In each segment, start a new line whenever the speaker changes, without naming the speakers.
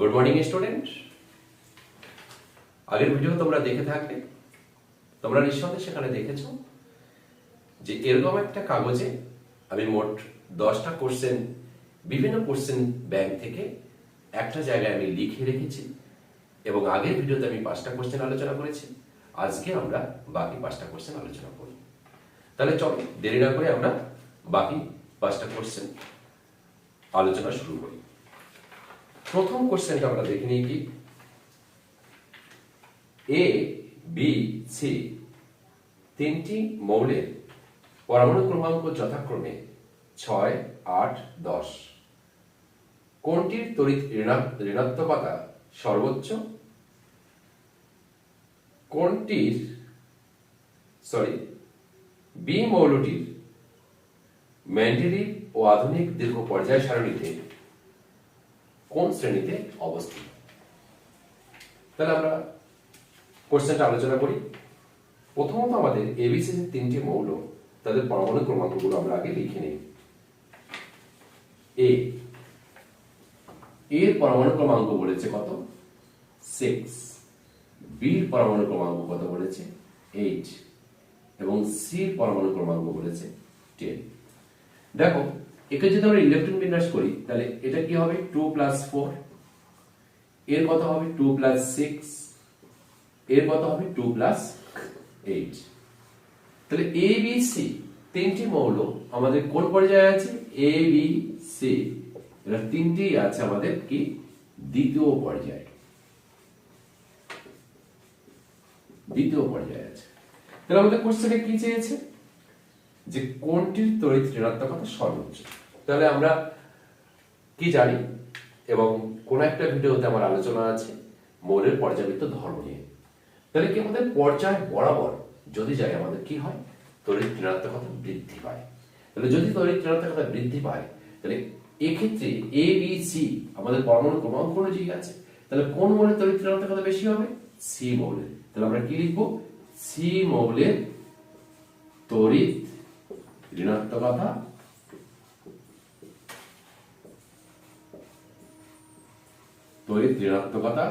Good morning student আগের video তোমরা দেখে থাকবে। তোমরা নিঃসন্দেহে সেখানে দেখেছ যে এরকম একটা কাগজে আমি মোট দশটা কোশ্চেন বিভিন্ন কোশ্চেন ব্যাংক থেকে একটা জায়গায় আমি লিখে রেখেছি এবং আগের ভিডিওতে আমি পাঁচটা কোশ্চেন আলোচনা করেছি। আজকে আমরা বাকি পাঁচটা কোশ্চেন আলোচনা করি তাহলে চলো, দেরি না করে আমরা বাকি পাঁচটা কোশ্চেন আলোচনা শুরু করি। প্রথম কোশ্চেনটা আমরা দেখে নিই কি? এ বি সি তিনটি মৌলের পরমাণু ক্রমাঙ্ক যথাক্রমে ছয়, আট, দশ। কোনটির তড়িৎ ঋণা- ঋণাত্মকতা সর্বোচ্চ? কোনটির সরি বি মৌলটির ম্যান্ডেলিভ ও আধুনিক দীর্ঘ পর্যায় সারণীতে কোন শ্রেণীতে অবস্থিত? তাহলে আমরা কোশ্চেনটা আলোচনা করি। প্রথমত আমাদের এবিসি তিনটি মৌল, তাদের পরমাণু ক্রমাঙ্কগুলো আমরা আগে লিখে নিই। এ এর পরমাণু ক্রমাঙ্ক বলেছে কত? সিক্স বির পরমাণু ক্রমাঙ্ক কত বলেছে? এইট এবং সির পরমাণু ক্রমাঙ্ক বলেছে টেন দেখো একে যদি আমরা ইলেকট্রন বিন্যাস করি, তাহলে এটা কি হবে? টু প্লাস ফোর এর কত হবে? টু প্লাস সিক্স এর কত হবে? টু প্লাস এইট তাহলে এ বি সি তিনটি মৌল আমাদের কোন পর্যায়ে আছে? এ বি সি এরা তিনটি আছে আমাদের কি? দ্বিতীয় পর্যায়ে। দ্বিতীয় পর্যায়ে আছে। তাহলে আমাদের কোশ্চেনে কি চেয়েছে? যে কোনটির তড়িৎ ঋণাত্মকতা সর্বোচ্চ? তাহলে আমরা কি জানি? এবং কোন একটা ভিডিওতে আমার আলোচনা আছে মৌলের পর্যাবৃত্ত ধর্ম নিয়ে। তাহলে কি আমাদের পর্যায় বরাবর যদি যায় আমাদের কি হয়? তড়িৎ ঋণাত্মকতা বৃদ্ধি পায়। তাহলে যদি তড়িৎ ঋণাত্মকতা বৃদ্ধি পায়, তাহলে এক্ষেত্রে এ বি সি আমাদের পরমাণু ক্রমাঙ্ক অনুযায়ী আছে। তাহলে কোন মৌলের তড়িৎ ঋণাত্মকতা বেশি হবে? সি মৌলের তাহলে আমরা কি লিখব? সি মৌলের তড়িৎ ঋণাত্মকতা তড়িৎ ঋণাত্মকতা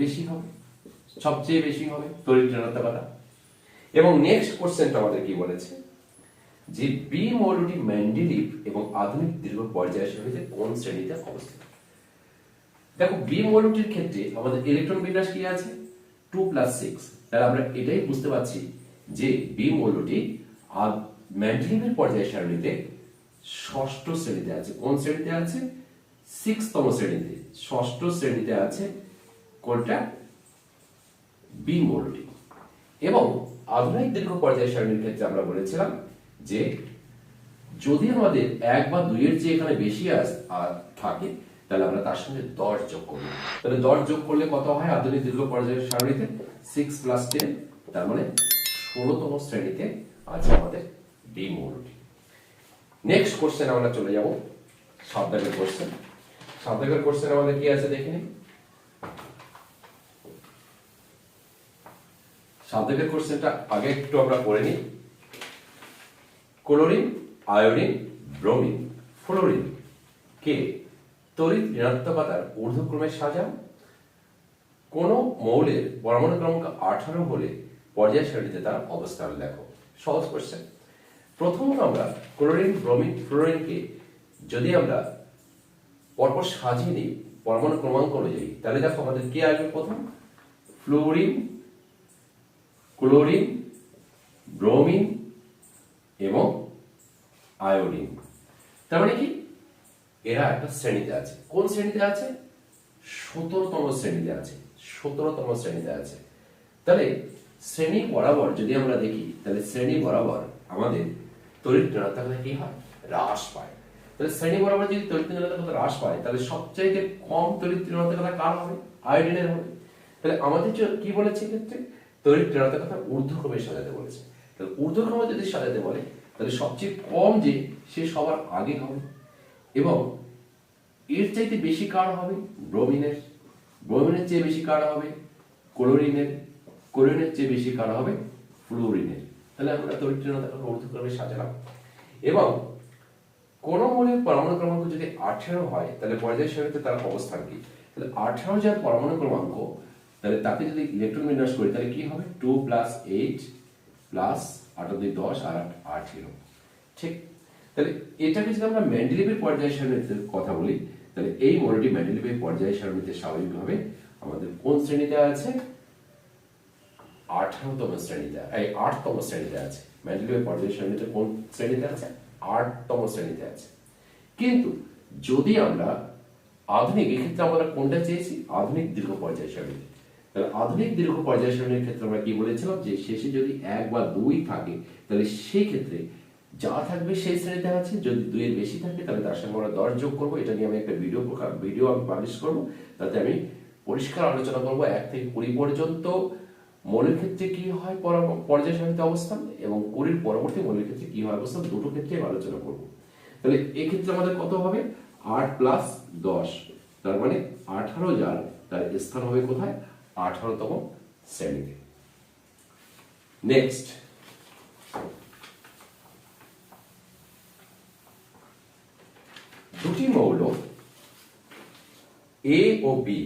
বেশি হবে, সবচেয়ে বেশি হবে তড়িৎ ঋণাত্মকতা এবং নেক্সট কোশ্চেনটা আমাদের কি বলেছে? যে বি মৌলটি ম্যান্ডেলিভ এবং আধুনিক দীর্ঘ পর্যায় সারণীতে কোন শ্রেণীতে অবস্থিত? দেখো বি মৌলটির ক্ষেত্রে আমাদের ইলেকট্রন বিন্যাস কি আছে? টু প্লাস সিক্স তাহলে আমরা এটাই বুঝতে পারছি যে বি মৌলটি ম্যান্ডেলিভের পর্যায় সারণীতে ষষ্ঠ শ্রেণীতে আছে। কোন শ্রেণীতে আছে? সিক্সতম শ্রেণীতে, ষষ্ঠ শ্রেণীতে আছে কোনটা? বি মৌলটি এবং আধুনিক দীর্ঘ পর্যায় সারণীর ক্ষেত্রে আমরা বলেছিলাম যে যদি আমাদের এক বা দুইয়ের চেয়ে এখানে বেশি থাকে, তাহলে আমরা তার সঙ্গে দশ যোগ করব। তাহলে দশ যোগ করলে কত হয় আধুনিক দীর্ঘ পর্যায়ের সারণীতে? সিক্স প্লাস টেন তার মানে ষোলোতম শ্রেণীতে আছে আমাদের বি মৌলটি নেক্সট কোশ্চেন আমরা চলে যাব সাত দাগের কোশ্চেন সাত দাগের কোশ্চেন আমাদের কি আছে দেখে নিই সাত কোশ্চেনটা আগে একটু আমরা পড়ে নিই। Chlorine, iodine, bromine. ফ্লোরিন কে? তড়িৎ ঋণাত্মকতার ঊর্ধ্বক্রমে সাজান। কোন মৌলের পরমাণু ক্রমাঙ্ক আঠারো হলে পর্যায় সারণীতে তার অবস্থান দেখো সহজ কোশ্চেন প্রথমত আমরা ক্লোরিন, ব্রোমিন ফ্লোরিনকে যদি আমরা পরপর সাজিয়ে নিই পরমাণু ক্রমাঙ্ক অনুযায়ী। তাহলে দেখো আমাদের কে আসবে প্রথম? ফ্লোরিন ক্লোরিন ব্রোমিন এবং আয়োডিন তার মানে কি? এরা একটা শ্রেণীতে আছে। কোন শ্রেণীতে আছে? সতেরোতম শ্রেণীতে আছে। সতেরোতম শ্রেণীতে আছে। তাহলে শ্রেণি বরাবর যদি আমরা দেখি, তাহলে শ্রেণি বরাবর আমাদের তড়িৎ ঋণাত্মকতা কি হয়? হ্রাস পায়। তাহলে শ্রেণি বরাবর যদি তড়িৎ ঋণাত্মকতা হ্রাস পায়, তাহলে সবচাইতে কম তড়িৎ ঋণাত্মকতা কার হবে? আয়োডিনের হবে। তাহলে আমাদের যে- কি বলেছে ক্ষেত্রে তড়িৎ ঋণাত্মকতা ঊর্ধ্বক্রমে সাজাতে বলেছে। তাহলে ঊর্ধ্বক্রমে যদি সাজাতে বলে, তাহলে সবচেয়ে কম যে, সে সবার আগে হবে। এবং এর চাইতে বেশি কার হবে? ব্রোমিনের। ব্রোমিনের চেয়ে বেশি কার হবে? ক্লোরিনের। ক্লোরিনের চেয়ে বেশি কার হবে? ফ্লোরিনের। তাহলে আমরা তরিত্রতা ঊর্ধ্বক্রমে সাজালাম। এবং কোন মৌলের পরমাণু ক্রমাঙ্ক যদি আঠেরো হয়, তাহলে পর্যায় সারণীতে তার অবস্থান কি? তাহলে আঠেরো যার পরমাণু ক্রমাঙ্ক, তাহলে তাকে যদি ইলেকট্রন বিন্যাস করি, তাহলে কি হবে? টু প্লাস এইট প্লাস আঠারো দুই দশ আর আট, আঠেরো। ঠিক? তাহলে এটাকে যদি আমরা ম্যান্ডেলিভের পর্যায় সারণীতে কথা বলি, তাহলে এই মৌলটি ম্যান্ডেলিভের পর্যায় সারণীতে স্বাভাবিকভাবে আমাদের কোন শ্রেণীতে আছে? আঠারোতম শ্রেণীতে, এই আটতম শ্রেণীতে আছে। ম্যান্ডেলিভের পর্যায় সারণীতে কোন শ্রেণীতে আছে? আটতম শ্রেণীতে আছে। কিন্তু যদি আমরা আধুনিক এক্ষেত্রে আমরা কোনটা চেয়েছি? আধুনিক দীর্ঘ পর্যায় সারণী তাহলে আধুনিক দীর্ঘ পর্যায় সারণীর ক্ষেত্রে আমরা কি বলেছিলাম? যে শেষে যদি এক বা দুই থাকে তাহলে সেই ক্ষেত্রে যা থাকবে সেই শ্রেণীতে আছে। যদি দুইয়ের বেশি থাকে তাহলে তার সঙ্গে আমরা দশ যোগ করব। এটা নিয়ে আমি একটা ভিডিও ভিডিও আমি পাবলিশ করব। তাতে আমি পরিষ্কার আলোচনা করব। এক থেকে কুড়ি পর্যন্ত মৌলের ক্ষেত্রে কি হয় পর্যায় সারণীতে অবস্থান এবং কুড়ির পরবর্তী মৌলের ক্ষেত্রে কি হয় অবস্থান? দুটো ক্ষেত্রে আলোচনা করব। তাহলে এক্ষেত্রে আমাদের কত হবে? আট প্লাস দশ। তার মানে আঠারো যার, তার স্থান হবে কোথায়? আঠারোতম শ্রেণীতে। নেক্সট দুটি মৌল এ ও বি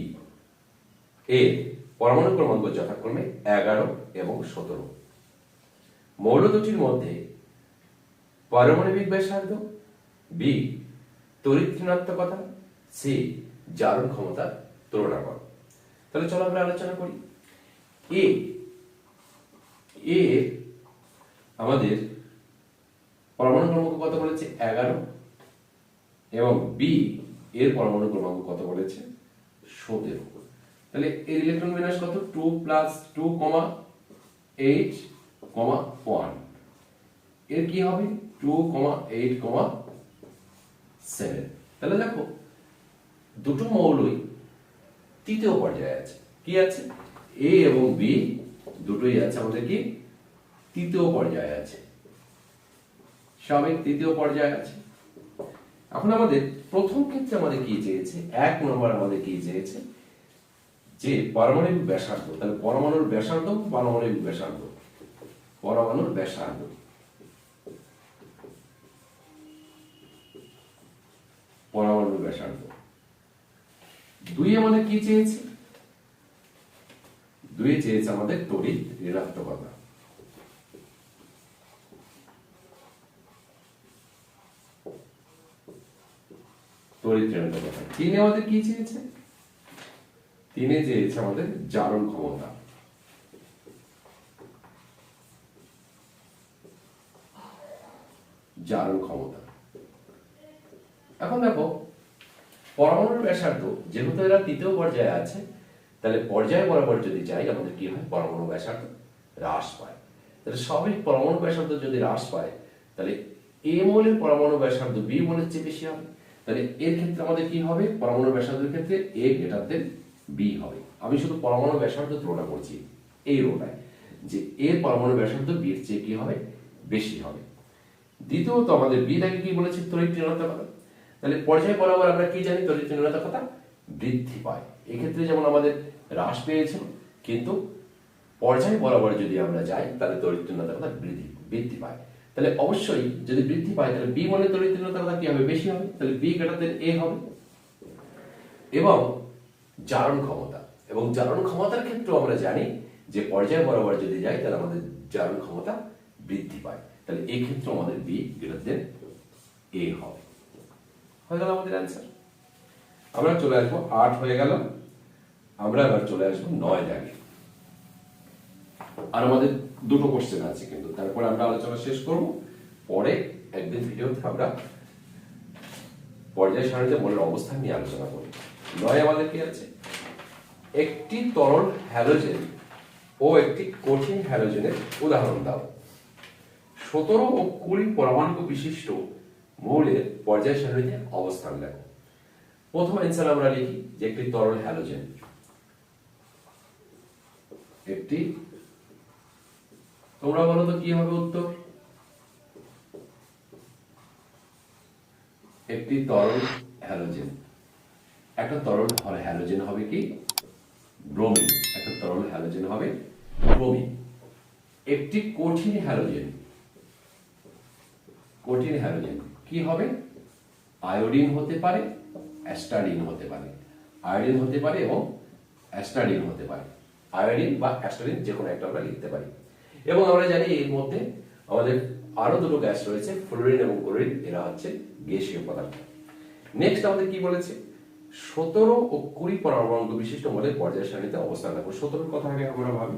এর পরমাণু ক্রমাঙ্ক যথাক্রমে এগারো এবং সতেরো। মৌল দুটির মধ্যে পারমাণবিক ব্যাসার্ধ বি তড়িৎ ঋণাত্মকতা সি জারণ ক্ষমতার তুলনা করো তাহলে চলো আমরা আলোচনা করি। এ এ আমাদের পরমাণু ক্রমাঙ্ক কত বলেছে? এগারো। এবং বি এর পরমাণু ক্রমাঙ্ক কত বলেছে? সতেরো। তাহলে এর ইলেকট্রন বিন্যাস কত? Two plus two comma eight comma ওয়ানের কি হবে? Two comma eight comma seven তাহলে দেখো, দুটো মৌলই তৃতীয় পর্যায়ে আছে। কি আছে? এ এবং বি দুটোই আছে আমাদের কি? তৃতীয় পর্যায়ে আছে। স্বাভাবিক তৃতীয় পর্যায়ে আছে। এখন আমাদের প্রথম ক্ষেত্রে আমাদের কি চেয়েছে? এক নম্বর আমাদের কি চেয়েছে? যে পারমাণবিক ব্যাসার্ধ, তাহলে পরমাণুর ব্যাসার্ধ, পারমাণবিক ব্যাসার্ধ। পরমাণুর ব্যাসার্ধ। পরমাণুর ব্যাসার্ধ। দুই আমাদের কি চেয়েছে? দুই চেয়েছে আমাদের তড়িৎ ঋণাত্মকতা তড়িৎ ঋণাত্মকতা তিনে আমাদের কি চেয়েছে? তিনে চেয়েছে আমাদের জারণ ক্ষমতা। জারণ ক্ষমতা। এখন দেখো, পরমাণুর ব্যাসার্ধ, যেহেতু এরা তৃতীয় পর্যায়ে আছে, তাহলে পর্যায় বরাবর যদি যাই, আমাদের কি হয়? পরমাণু ব্যাসার্ধ হ্রাস পায়। তাহলে স্বাভাবিক পরমাণু ব্যাসার্ধ যদি হ্রাস পায়, তাহলে এ মৌলের পরমাণু ব্যাসার্ধ বি মৌলের চেয়ে বেশি হবে। তাহলে এর ক্ষেত্রে আমাদের কি হবে? পরমাণু ব্যাসার্ধের ক্ষেত্রে এ গ্রেটার দেন বি হবে। আমি শুধু পরমাণু ব্যাসার্ধ তুলনা করছি এই রোটায়, যে এর পরমাণু ব্যাসার্ধ বির চেয়ে কি হবে? বেশি হবে। দ্বিতীয়ত আমাদের বি থেকে কি বলেছে? তড়িৎ ঋণাত্মকতা তাহলে পর্যায় বরাবর আমরা কি জানি? তড়িৎ ঋণাত্মকতা বৃদ্ধি পায়। এক্ষেত্রে যেমন আমাদের হ্রাস পেয়েছিল, কিন্তু পর্যায় বরাবর যদি আমরা যাই, তাহলে তড়িৎ ঋণাত্মকতা বৃদ্ধি বৃদ্ধি পায়। তাহলে অবশ্যই যদি বৃদ্ধি পায়, তাহলে বি মানে তড়িৎ ঋণাত্মকতা কি হবে? বেশি হবে। তাহলে বি গ্রেটার দেন এ হবে। এবং জারণ ক্ষমতা। এবং জারণ ক্ষমতার ক্ষেত্রেও আমরা জানি যে পর্যায় বরাবর যদি যাই, তাহলে আমাদের জারণ ক্ষমতা বৃদ্ধি পায়। তাহলে এই ক্ষেত্রে আমাদের বি গ্রেটার দেন এ হবে। হয়ে গেল আমাদের অ্যান্সার আমরা চলে আসব, আট হয়ে গেল। আমরা এবার চলে আসব নয় দাগে আর আমাদের দুটো কোশ্চেন আছে কিন্তু, তারপরে আমরা আলোচনা শেষ করব। পরে একদিন ভিডিওতে আমরা পর্যায় সারণীতে মনের অবস্থান নিয়ে আলোচনা করি নয় আমাদের কি আছে? একটি তরল হ্যালোজেন ও একটি কঠিন হ্যালোজেনের উদাহরণ দাও। সতেরো ও কুড়ি পরমাণু বিশিষ্ট মৌলের পর্যায় সারণীতে অবস্থান দেখো প্রথম অ্যান্সার আমরা লিখি যে একটি তরল হ্যালোজেন একটি। তোমরা বলো তো কি হবে উত্তর? একটি তরল হ্যালোজেন একটা তরল হ্যালোজেন হবে কি? ব্রোমিন একটা তরল হ্যালোজেন হবে ব্রোমিন একটি কঠিন হ্যালোজেন কঠিন হ্যালোজেন কি হবে? আয়োডিন হতে পারে অ্যাস্টাডিন হতে পারে। আয়োডিন হতে পারে এবং অ্যাস্টাডিন হতে পারে। আয়োডিন বা অ্যাস্টাডিন যে কোনো একটা আমরা লিখতে পারি। এবং আমরা জানি এর মধ্যে আমাদের আরও দুটো গ্যাস রয়েছে ফ্লোরিন এবং ক্লোরিন এরা হচ্ছে গ্যাসীয় পদার্থ। নেক্সট আমাদের কি বলেছে? সতেরো ও কুড়ি পরমাণু বিশিষ্ট মৌলের পর্যায় সারণীতে অবস্থান রাখব। সতেরোর কথা আগে আমরা ভাবি।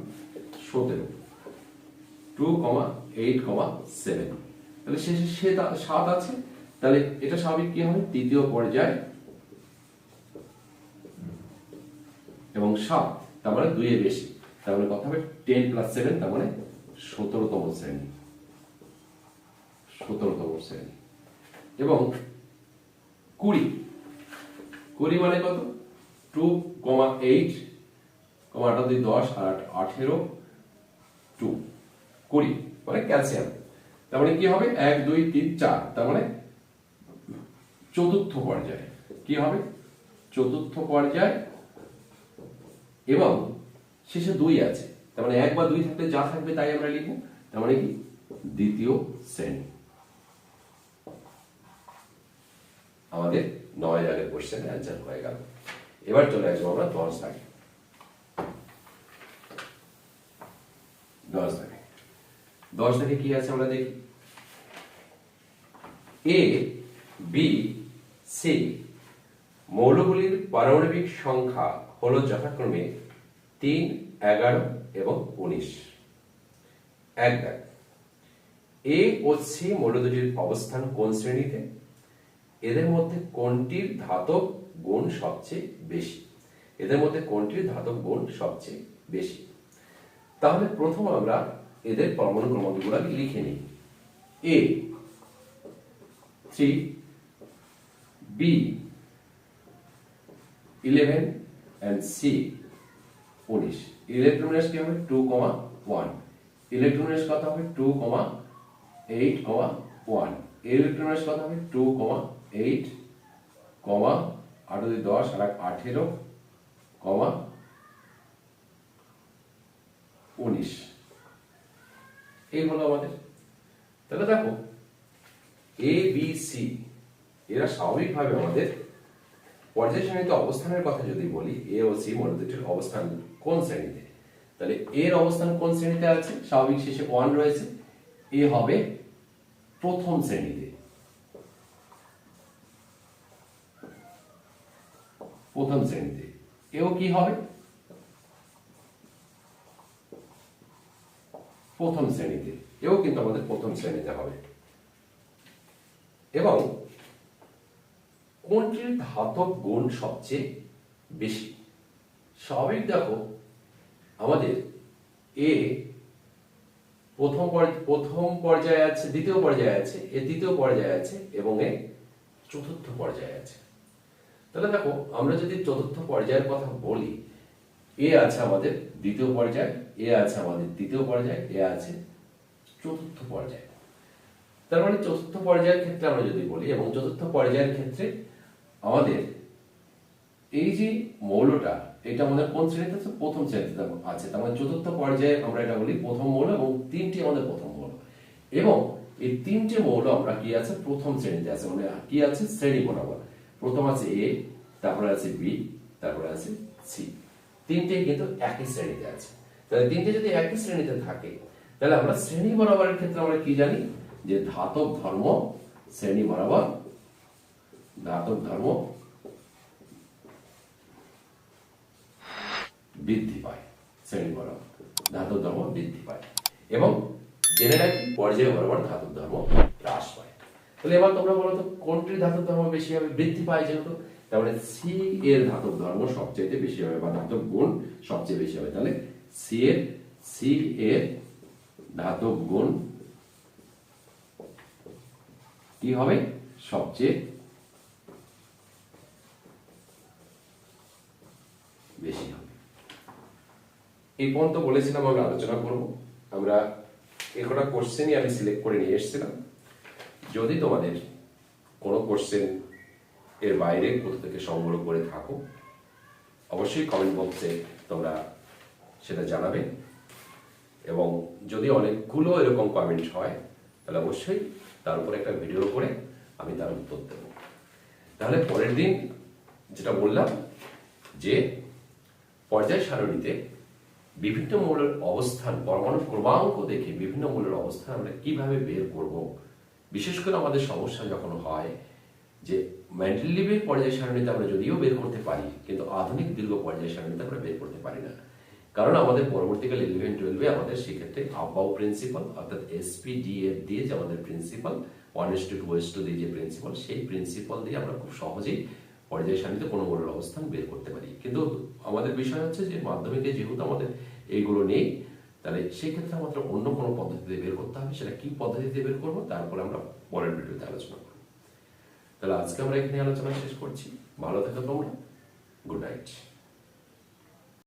সতেরো। Two comma eight comma seven. তাহলে শেষে সে সাত আছে। তাহলে এটা স্বাভাবিক কি হবে? তৃতীয় পর্যায়। এবং সাত, তার মানে দুইয়ের বেশি। তার মানে কথা হবে টেন প্লাস সেভেন তার মানে সতেরোতম শ্রেণি। সতেরোতম শ্রেণি। এবং কুড়ি কুড়ি মানে কত? টু কমা এইট, কমা আটা দুই দশ, আর আট আঠেরো টু। কুড়ি মানে ক্যালসিয়াম। তার মানে কি হবে? এক, দুই, তিন, চার। তার মানে চতুর্থ পর্যায়ে। কি হবে? চতুর্থ পর্যায়। এবং শেষে দুই আছে। তার মানে এক বা দুই থাকলে যা থাকবে তাই আমরা লিখব। তার মানে কি? দ্বিতীয় শ্রেণি। আমাদের নয় দাগের কোশ্চেন অ্যান্সার হয়ে গেল এবার চলে আসব আমরা দশ দাগে দশ দাগে দশ দাগে কি আছে আমরা দেখি এ বি সি মৌলগুলির পারমাণবিক সংখ্যা হলো যথাক্রমে তিন, এগারো এবং উনিশ। এক দেখ। এ ও সি মৌল দুটির অবস্থান কোন শ্রেণীতে? এদের মধ্যে কোনটির ধাতব গুণ সবচেয়ে বেশি? এদের মধ্যে কোনটির ধাতব গুণ সবচেয়ে বেশি? তাহলে প্রথম আমরা এদের পরমাণু ক্রমাঙ্কগুলো লিখে নিই। A three B eleven and C উনিশ। ইলেকট্রনের কি হবে? টু কমা ওয়ান ইলেকট্রনের কত হবে? Two comma eight comma one ইলেকট্রনের কত হবে? টু কমা এইট কমা আট দশ আর এক আঠেরো কমা উনিশ এই হলো আমাদের। তাহলে দেখো এ বি সি এরা স্বাভাবিকভাবে আমাদের পর্যায় শ্রেণীতে অবস্থানের কথা যদি বলি এ ও সি মৌল দুটির অবস্থান কোন শ্রেণীতে? তাহলে এর অবস্থান কোন শ্রেণীতে আছে? স্বাভাবিক শেষে ওয়ান রয়েছে। এ হবে প্রথম শ্রেণীতে। প্রথম শ্রেণীতে। এও কি হবে? প্রথম শ্রেণীতে। এও কিন্তু আমাদের প্রথম শ্রেণীতে হবে। এবং কোনটির ধাতব গুণ সবচেয়ে বেশি? স্বাভাবিক দেখো, আমাদের এ প্রথম পর- প্রথম পর্যায়ে আছে, দ্বিতীয় পর্যায়ে আছে, এ তৃতীয় পর্যায়ে আছে এবং এ চতুর্থ পর্যায়ে আছে। তাহলে দেখো, আমরা যদি চতুর্থ পর্যায়ের কথা বলি, এ আছে আমাদের দ্বিতীয় পর্যায়, এ আছে আমাদের তৃতীয় পর্যায়, এ আছে চতুর্থ পর্যায়। তার মানে চতুর্থ পর্যায়ের ক্ষেত্রে আমরা যদি বলি, এবং চতুর্থ পর্যায়ের ক্ষেত্রে আমাদের এই যে মৌলটা, এটা আমাদের কোন শ্রেণীতে আছে? প্রথম শ্রেণীতে আছে। তার মানে চতুর্থ পর্যায়ে আমরা এটা বলি প্রথম মৌল এবং তিনটি আমাদের প্রথম মৌল। এবং এই তিনটে মৌল আমরা কি আছে? প্রথম শ্রেণীতে আছে। মানে কি আছে? শ্রেণি বরাবর প্রথম আছে এ তারপরে আছে বি তারপরে আছে সি তিনটেই কিন্তু একই শ্রেণীতে আছে। তাহলে তিনটে যদি একই শ্রেণীতে থাকে, তাহলে আমরা শ্রেণি বরাবরের ক্ষেত্রে আমরা কি জানি? যে ধাতব ধর্ম, শ্রেণি বরাবর ধাতব ধর্ম বৃদ্ধি পায়, শ্রেণি বরাবর ধাতব ধর্ম বৃদ্ধি পায়। এবং জেনে রাখি, পর্যায় বরাবর ধাতব ধর্ম হ্রাস পায়। তাহলে এবার তোমরা বলো তো, কোনটির ধাতব ধর্ম বেশি হবে? বৃদ্ধি পায় যেহেতু তাহলে সি এর ধাতব ধর্ম সবচেয়ে বেশি হবে, বা ধাতব গুণ সবচেয়ে বেশি হবে। তাহলে সি এর সি এর ধাতব গুণ কি হবে? সবচেয়ে বেশি হবে। এই পর্যন্ত বলেছিলাম, আমরা আলোচনা করব। আমরা একটা কোশ্চেনই আমি সিলেক্ট করে নিয়ে এসেছিলাম। যদি তোমাদের কোনো কোশ্চেন এর বাইরে কোথা থেকে সংগ্রহ করে থাকো, অবশ্যই কমেন্ট বক্সে তোমরা সেটা জানাবে। এবং যদি অনেকগুলো এরকম কমেন্ট হয়, তাহলে অবশ্যই তার উপর একটা ভিডিও করে আমি তার উত্তর দেবো। তাহলে পরের দিন যেটা বললাম, যে পর্যায় সারণীতে বিভিন্ন মৌলের অবস্থান, পরমাণু ক্রমাঙ্ক দেখে বিভিন্ন মৌলের অবস্থান আমরা কীভাবে বের করব বিশেষ করে আমাদের সমস্যা যখন হয় যে ম্যান্ডেলিভের পর্যায় সারণীতে আমরা যদিও বের করতে পারি, কিন্তু আধুনিক দীর্ঘ পর্যায় সারণীতে আমরা বের করতে পারি না। কারণ আমাদের পরবর্তীকালে ইলেভেন টুয়েলভে আমাদের সেক্ষেত্রে আবাউ প্রিন্সিপাল অর্থাৎ এসপিডিএফ দিয়ে যে আমাদের principal one S two two S two দিয়ে যে প্রিন্সিপাল সেই প্রিন্সিপাল দিয়ে আমরা খুব সহজেই পর্যায় সারণীতে কোনো মৌলের অবস্থান বের করতে পারি। কিন্তু আমাদের বিষয় হচ্ছে যে মাধ্যমিকে যেহেতু আমাদের এইগুলো নেই তাহলে সেই ক্ষেত্রে আমাদের অন্য কোনো পদ্ধতিতে বের করতে হবে, সেটা কি পদ্ধতিতে বের করব তারপরে আমরা পরের ভিডিওতে আলোচনা করব। তাহলে আজকে আমরা এখানে আলোচনা শেষ করছি। ভালো থাকো তোমরা। Good night.